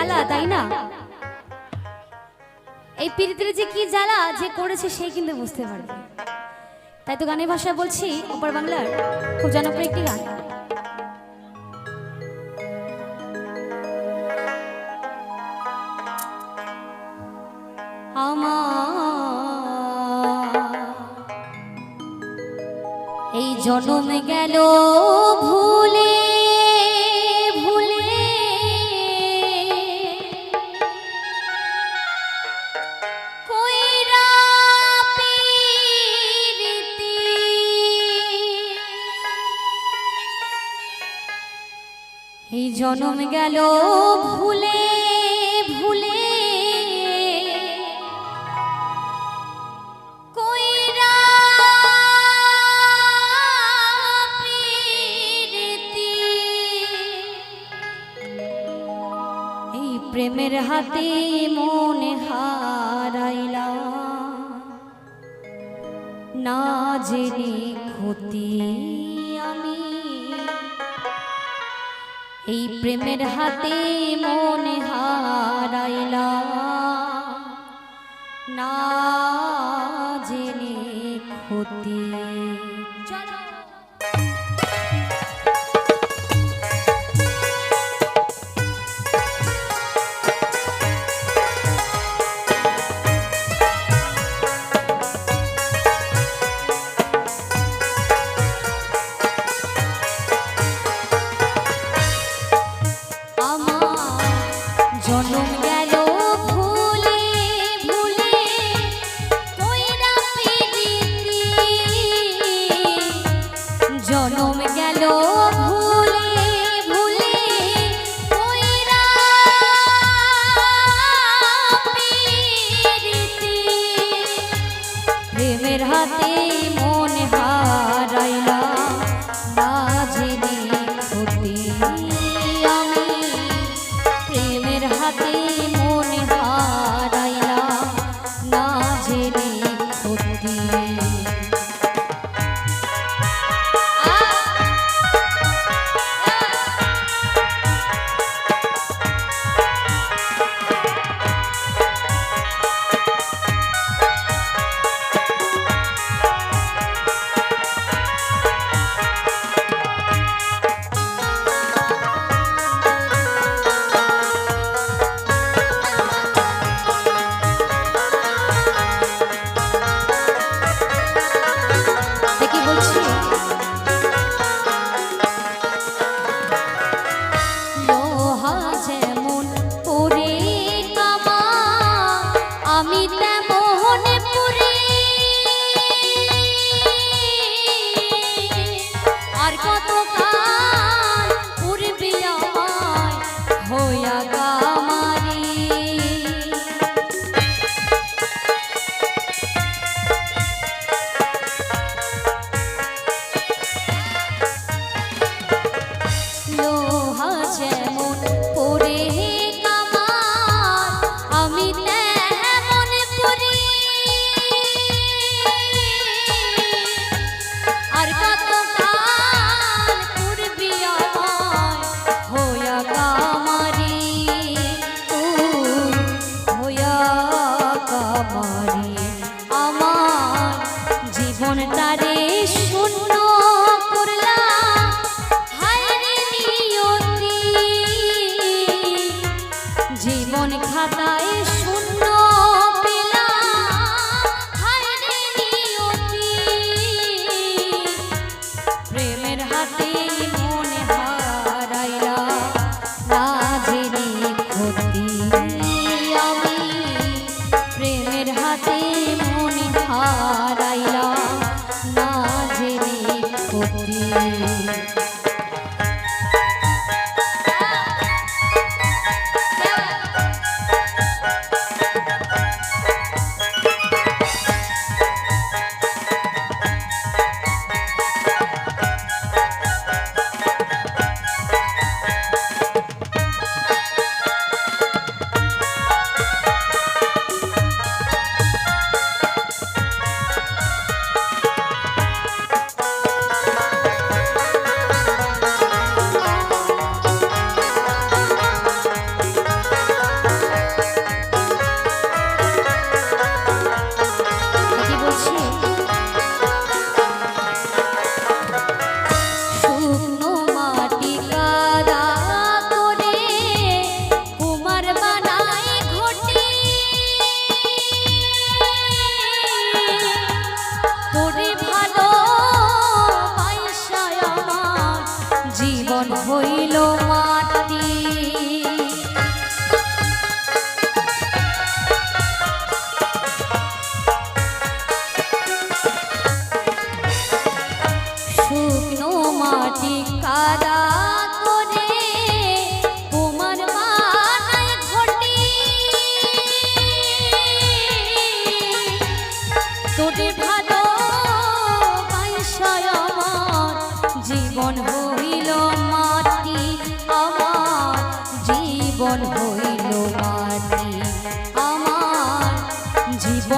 জ্বালা, তাই না? এই পীড়িতের যে কি জ্বালা যে করেছে সে কিন্তু বুঝতে পারবে। তাই তো গানের ভাষায় বলছি, ওপার বাংলার খুব জনপ্রিয় একটি গান। এই জনম গেল ভুলে জনম গেল ভুলে ভুলে। এই প্রেমের হাতে মনে হারাইলা না জেনে ক্ষতি এই প্রেমের হাতে মনে হারাইলা। না জেনে ক্ষতি হাতে Bye. জীবন খাতায়